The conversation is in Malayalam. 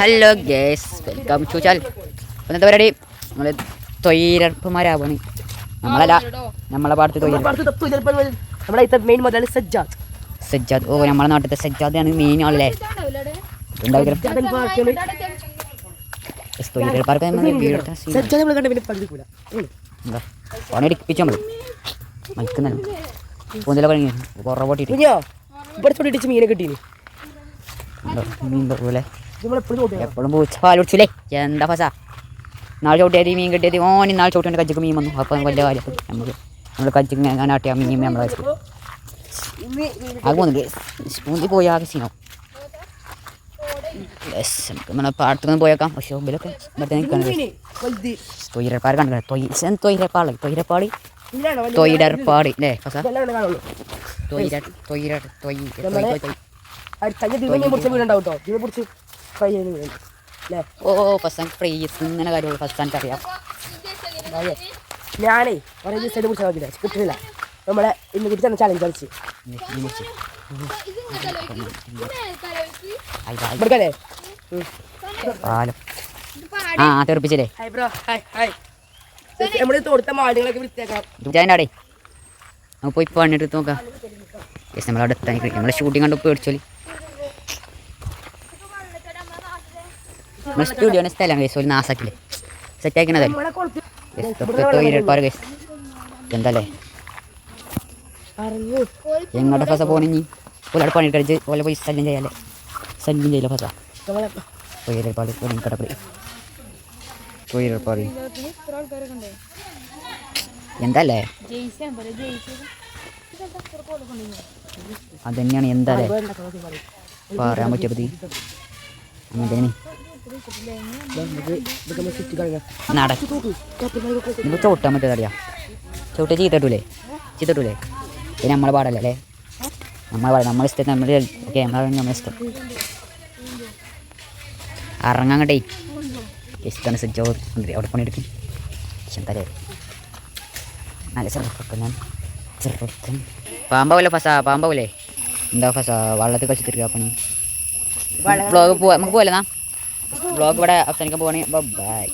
ഹലോ ഗേസ് വെൽക്കം ചോദിച്ചാൽ ചാൽ ഇന്നത്തെ പരിപാടി? നമ്മൾ തൊഴിലുറപ്പുമാരാവാണ്. നമ്മളല്ല നമ്മളെ പാടത്ത് തൊഴിൽ മെയിൻ സജ്ജാദ്. സജ്ജാദ്. ഓ നമ്മളെ നാട്ടിലത്തെ മെയിൻ ആളല്ലേ? ആണ്. സജ്ജാദ് പിന്നെ പകുതിക്കൂല എന്താ? പണിയെടുപ്പിച്ചു നമ്മൾ പൂന്തല പണി ഇവിടെ മീനെ കിട്ടീന്. മീൻ പോലെ എപ്പോഴും പൂച്ച പാൽ കുടിച്ചില്ലേ എന്താ ഫസ? നാളെ ചവിട്ടിയത് മീൻ കിട്ടിയത് ഓൻ നാളെ ചവിട്ടിന്റെ കജ്ജക്ക് മീൻ വന്നു. അപ്പം വലിയ കാര്യം നമുക്ക് നമ്മൾ കജ്ജക്ക് ആട്ടിയ മീൻ നമ്മളെ അത് പോകുന്നുണ്ട് സ്പൂന്തി പോയി ആകെ സീനോ യെസ് നമുക്ക് നമ്മളെ പാടത്ത് നിന്ന് പോയേക്കാം. പക്ഷേ മുമ്പിലൊക്കെ ഇവിടെ നിൽക്കുന്നത് തൊയിരപ്പാട് കണ്ടത് തൊയ് തൊയിരപ്പാൾ വലിയ തൊയിരപ്പാട് അല്ലേ കാണുള്ളൂ. തൊയിര തൊയിര തൊയ് തൊയ് തൊയ്. തഞ്ഞ ദിവസം പിടിച്ച വീടുണ്ടാവും കേട്ടോ ഇതിനെ പിടിച്ച് ഫ്രൈ ചെയ്ത് അല്ലേ? ഓ ഫസ്റ്റ് ഫ്രീസ് ഇങ്ങനെ കാര്യമുള്ളൂ ഫസ്റ്റ് എനിക്ക് അറിയാം അതെ. ഞാനേ കുറേ ദിവസമായിട്ട് കുറിച്ച് നോക്കില്ല കിട്ടുന്നില്ല. നമ്മളെ ഇന്ന് കിട്ടി തന്നെ ചാലഞ്ച് കളിച്ച് പാലം. ആ തെറിപ്പിച്ചില്ലേ? ഹായ് ബ്രോ ഹായ് ഹായ് നമ്മൾ തോടുത്ത മാടുകളൊക്കെ വൃത്തിയാക്കണം ജാന്റെ നമുക്ക് പോയി പണിയെടുത്ത് നോക്കാം. എത്താൻ നമ്മൾ ഷൂട്ടിംഗ് കണ്ട് പേടിച്ചോലി നമ്മൾ സ്റ്റുഡിയോനെ സ്ഥലമാണ് കേസ് ഒരു നാസാക്കില്ലേ സെറ്റ് ആക്കണതല്ലേ കേസ് എന്തല്ലേ എങ്ങോട്ട് ഫസ പോണിഞ്ഞി ഓലോടെ പണി കഴിച്ച് ഓലെ പോയി ശല്യം ചെയ്യാല്ലേ? ശല്യം ചെയ്യില്ല ഫസ? തൊഴിലെടുപ്പാട് എന്തല്ലേ? അതന്നെയാണ് എന്താ പറയാൻ പറ്റിയ അങ്ങനെ തന്നെ ചുറ്റി കളയാം നട നിങ്ങൾ ചവിട്ടാൻ പറ്റുന്നറിയാ ചവിട്ട ചീത്തട്ടൂലേ? ചീത്തട്ടൂലേ? പിന്നെ നമ്മളെ പാടല്ലേ അല്ലേ? നമ്മളെ പാട നമ്മളെ ഇഷ്ടം നമ്മുടെ ക്യാമറ നമ്മളെ ഇഷ്ടം. ഇറങ്ങാങ്ങട്ടെ ഇഷ്ടമാണ് സജ്ജോ അവിടെ പണിയെടുക്കും എന്തായാലേ നല്ല ചെറുപ്പം ഞാൻ. ചെറുപ്പം പാമ്പാവൂലേ ഫസാ പാമ്പാവൂലേ എന്താ ഫസാ? വള്ളത്തിൽ കളിച്ചിട്ടിരിക്കുക പണി. പോവാ. നമുക്ക് പോലെ നാ? ബ്ലോഗ് ഇവിടെ അവസാനിക്കാൻ പോവാണെങ്കിൽ ബൈ